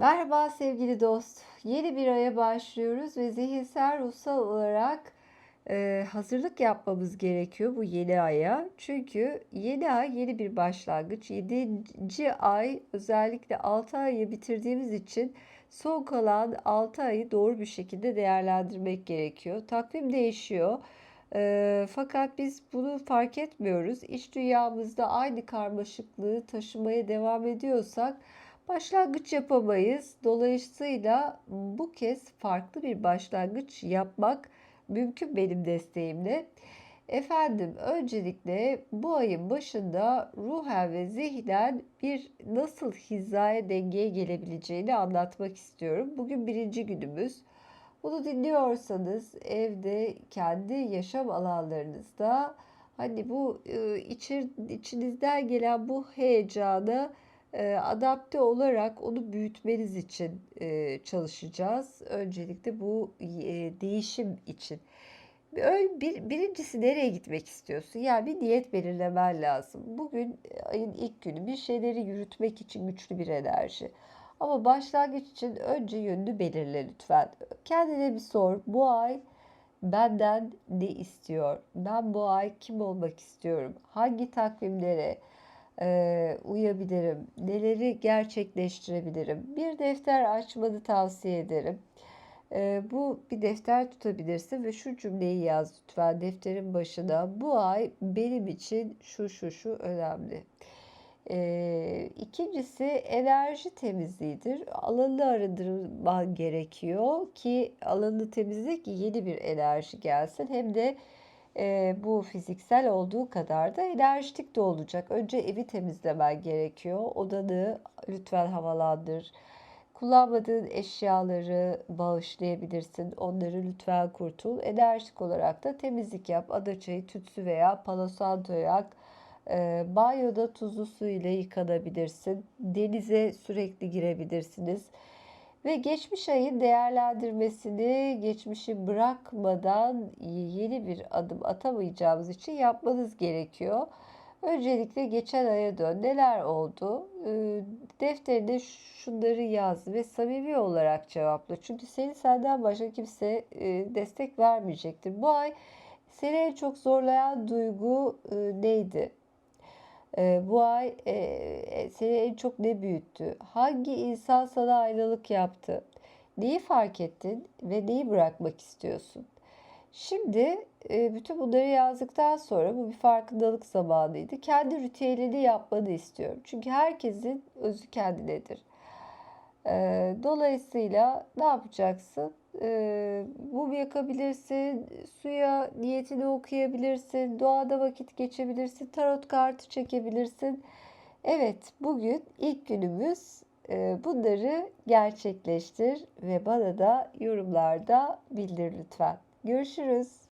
Merhaba sevgili dost. Yeni bir aya başlıyoruz ve zihinsel, ruhsal olarak e, hazırlık yapmamız gerekiyor bu yeni aya. Çünkü yeni ay yeni bir başlangıç. 7. ay özellikle 6 ayı bitirdiğimiz için son kalan 6 ayı doğru bir şekilde değerlendirmek gerekiyor. Takvim değişiyor. E, fakat biz bunu fark etmiyoruz. İç dünyamızda aynı karmaşıklığı taşımaya devam ediyorsak başlangıç yapamayız. Dolayısıyla bu kez farklı bir başlangıç yapmak mümkün benim desteğimle. Efendim öncelikle bu ayın başında ruhen ve zihnen bir nasıl hizaya dengeye gelebileceğini anlatmak istiyorum. Bugün birinci günümüz. Bunu dinliyorsanız evde kendi yaşam alanlarınızda hani bu içir, içinizden gelen bu heyecanı e, adapte olarak onu büyütmeniz için e, çalışacağız. Öncelikle bu e, değişim için. Bir, bir, birincisi nereye gitmek istiyorsun? Yani bir niyet belirlemen lazım. Bugün ayın ilk günü bir şeyleri yürütmek için güçlü bir enerji. Ama başlangıç için önce yönünü belirle lütfen. Kendine bir sor. Bu ay benden ne istiyor? Ben bu ay kim olmak istiyorum? Hangi takvimlere e, uyabilirim? Neleri gerçekleştirebilirim? Bir defter açmanı tavsiye ederim. E, bu bir defter tutabilirsin ve şu cümleyi yaz lütfen defterin başına. Bu ay benim için şu şu şu önemli. E, ikincisi enerji temizliğidir. Alanı arındırman gerekiyor ki alanı temizle ki yeni bir enerji gelsin. Hem de e, bu fiziksel olduğu kadar da enerjik de olacak. Önce evi temizlemen gerekiyor. Odanı lütfen havalandır. Kullanmadığın eşyaları bağışlayabilirsin. Onları lütfen kurtul. Enerjik olarak da temizlik yap. Adaçayı, tütsü veya palo santo yak. E, banyoda tuzlu su ile yıkanabilirsin. Denize sürekli girebilirsiniz. Ve geçmiş ayın değerlendirmesini geçmişi bırakmadan yeni bir adım atamayacağımız için yapmanız gerekiyor. Öncelikle geçen aya dön. Neler oldu? Ee, defterine şunları yaz ve samimi olarak cevapla. Çünkü seni senden başka kimse e, destek vermeyecektir. Bu ay seni en çok zorlayan duygu e, neydi? E, bu ay e, seni en çok ne büyüttü? Hangi insan sana ayrılık yaptı? Neyi fark ettin ve neyi bırakmak istiyorsun? Şimdi e, bütün bunları yazdıktan sonra bu bir farkındalık zamanıydı. Kendi ritüelini yapmanı istiyorum. Çünkü herkesin özü kendinedir. E, dolayısıyla ne yapacaksın? E, mum yakabilirsin, suya niyetini okuyabilirsin, doğada vakit geçebilirsin, tarot kartı çekebilirsin. Evet, bugün ilk günümüz. E, bunları gerçekleştir ve bana da yorumlarda bildir lütfen. Görüşürüz.